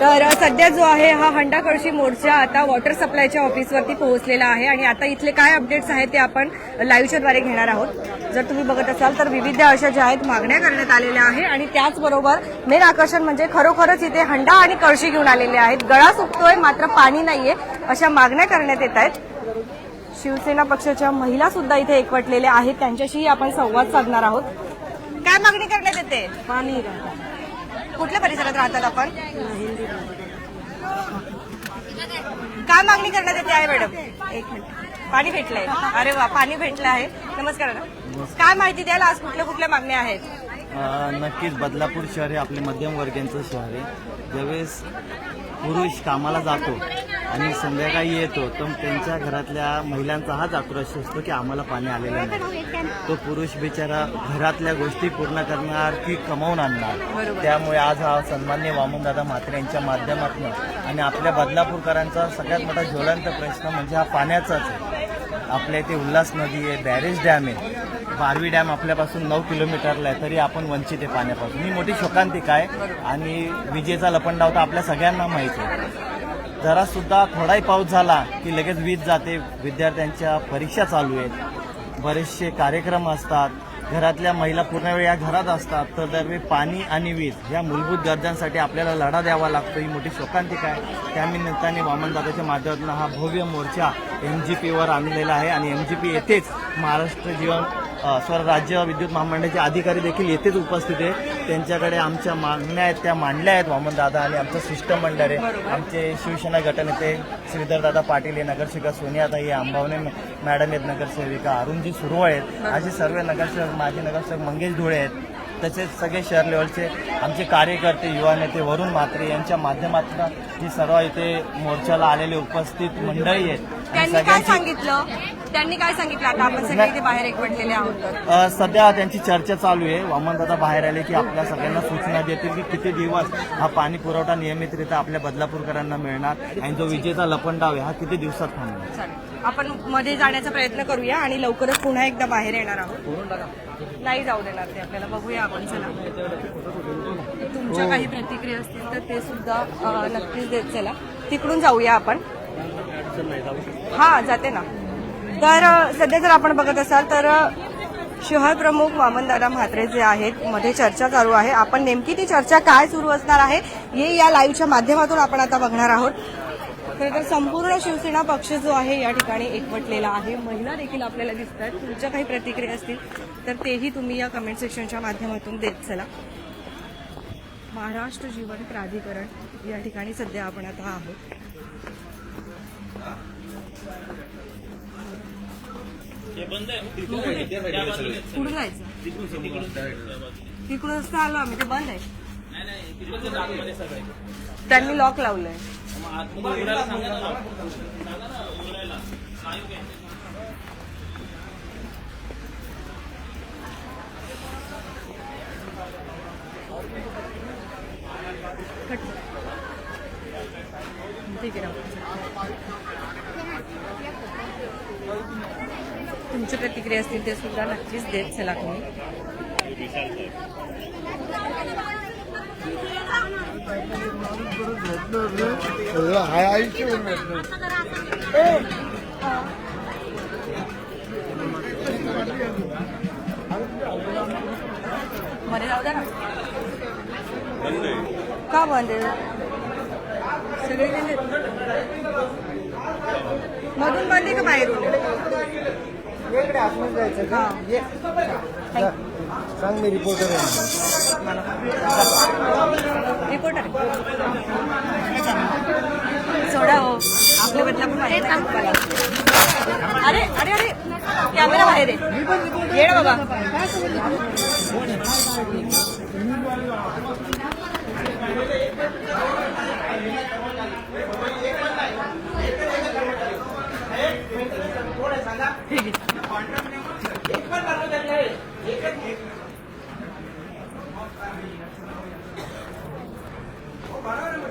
तर सध्या जो आहे हा हंडा कळशी मोर्चा आता वॉटर सप्लायच्या ऑफिसवरती पोहोचलेला आहे आणि आता इथले काय अपडेट्स आहेत ते आपण लाईव्हच्या द्वारे घेणार आहोत. जर तुम्ही बघत असाल तर विविध अशा ज्या आहेत मागण्या करण्यात आलेल्या आहे आणि त्याचबरोबर मेन आकर्षण म्हणजे खरोखरच इथे हंडा आणि कळशी घेऊन आलेले आहेत. गळा सुकतोय मात्र पाणी नाहीये अशा मागण्या करण्यात येत आहेत. शिवसेना पक्षाच्या महिला सुद्धा इथे एकवटलेल्या आहेत. त्यांच्याशीही आपण संवाद साधणार आहोत. काय मागणी करण्यात येते? पाणी. कुठल्या परिसरात राहतात आपण? काय मागणी करण्यात येते आहे मॅडम? एक मिनिट. पाणी भेटलंय. अरे वा पाणी भेटलं आहे. नमस्कार काय माहिती द्याल आज कुठल्या कुठल्या मागण्या आहेत? नक्कीच बदलापूर शहर हे आपले मध्यमवर्गीयांचं शहर आहे. ज्यावेळेस पुरुष कामाला जातो आणि संध्याकाळी येतो तर त्यांच्या घरातल्या महिलांचा हाच आक्रोश असतो की आम्हाला पाणी आलेलं नाही. तो पुरुष बिचारा घरातल्या गोष्टी पूर्ण करणार की कमावून आणणार. त्यामुळे आज हा सन्मान्य वामनदादा म्हात्रे यांच्या माध्यमातून आणि आपल्या बदलापूरकरांचा सगळ्यात मोठा ज्वलंत प्रश्न म्हणजे हा पाण्याचाच आहे. आपल्या इथे उल्हास नदी आहे बॅरेज डॅम आहे. बारवी डॅम आपल्यापासून नऊ किलोमीटरला आहे तरी आपण वंचित आहे पाण्यापासून. ही मोठी शोकांतिका आहे आणि विजेचा लपंडाव तर आपल्या सगळ्यांना माहीत आहे. जरा सुद्धा थोडाही पाऊस झाला की लगेच वीज जाते विद्यार्थ्यांच्या परीक्षा चालू आहेत. बरेचसे कार्यक्रम असतात. घरातल्या महिला पूर्ण वेळ या घरात असतात तर दरवेळी पाणी आणि वीज या मूलभूत गरजांसाठी आपल्याला लढा द्यावा लागतो. ही मोठी शोकांतिका आहे. त्यानिमित्ताने वामनदादाच्या माध्यमातून हा भव्य मोर्चा एम जी पीवर आणलेला आहे आणि एम जी पी येथेच महाराष्ट्र जीवन अ, स्वर राज्य विद्युत महामंडळाचे अधिकारी देखील येथेच उपस्थित आहे. त्यांच्याकडे आमच्या मागण्या आहेत त्या मांडल्या आहेत. वामनदादा आणि आमचं शिष्टमंडळ आहे. आमचे शिवसेना गटनेते श्रीधरदादा पाटील हे नगरसेविका सोनियाताई आहे अंबावणे मॅडम आहेत नगरसेविका अरुणजी सुरवळ आहेत. असे सर्व नगरसेवक माजी नगरसेवक मंगेश धुळे आहेत. तसेच सगळे शहर लेवलचे आमचे कार्यकर्ते युवा नेते वरुण म्हात्रे यांच्या माध्यमातून ही सर्व इथे मोर्चाला आलेले उपस्थित मंडळी आहेत. सांगितलं? त्यांनी काय सांगितलं? आता आपण सगळे इथे बाहेर एकवटलेले आहोत सध्या त्यांची चर्चा चालू आहे. वामनदादा बाहेर आले की आपल्या सगळ्यांना सूचना देतील की किती दिवस हा पाणी पुरवठा नियमितरित्या आपल्या बदलापूरकरांना मिळणार आणि जो विजेचा लपंडाव आहे हा किती दिवसात थांबणार? आपण मध्ये जाण्याचा प्रयत्न करूया आणि लवकरच पुन्हा एकदा बाहेर येणार आहोत. नाही जाऊ देणार ते आपल्याला. बघूया आपण. चला. तुमच्या काही प्रतिक्रिया असतील तर ते सुद्धा नक्कीच देत चला. तिकडून जाऊया आपण. हा जाते ना. तर सध्या जर आपण बघत असाल तर शहर प्रमुख वामनदादा म्हात्रे जे आहेत मध्ये चर्चा चालू आहे. आपण नेमकी ती चर्चा काय सुरू असणार आहे हे या लाईव्हच्या माध्यमातून आपण आता बघणार आहोत. खरं तर संपूर्ण शिवसेना पक्ष जो आहे या ठिकाणी एकवटलेला आहे. महिला देखील आपल्याला दिसत आहेत तुमच्या काही प्रतिक्रिया असतील तर तेही तुम्ही या कमेंट सेक्शनच्या माध्यमातून देत चला. महाराष्ट्र जीवन प्राधिकरण या ठिकाणी सध्या आपण आता आहोत. कुठून जायचं. तिकडूनच तर आलो आम्ही ते बंद आहे. त्यांनी लॉक लावलंय. ठीक आहे तुमची प्रतिक्रिया असतील ते सुद्धा नक्कीच देत चला तुम्ही. मध्ये जाऊ द्या ना. का बंद सगळे गेले? मधून बंद का बाहेरून? वेगळे आतमध्ये जायचं का? ये. सांग मी रिपोर्टर रिपोर्टर सोडा हो. आपल्या बदलापूर बाहेर अरे अरे अरे. कॅमेरा बाहेर आहे. ये ना बाबा.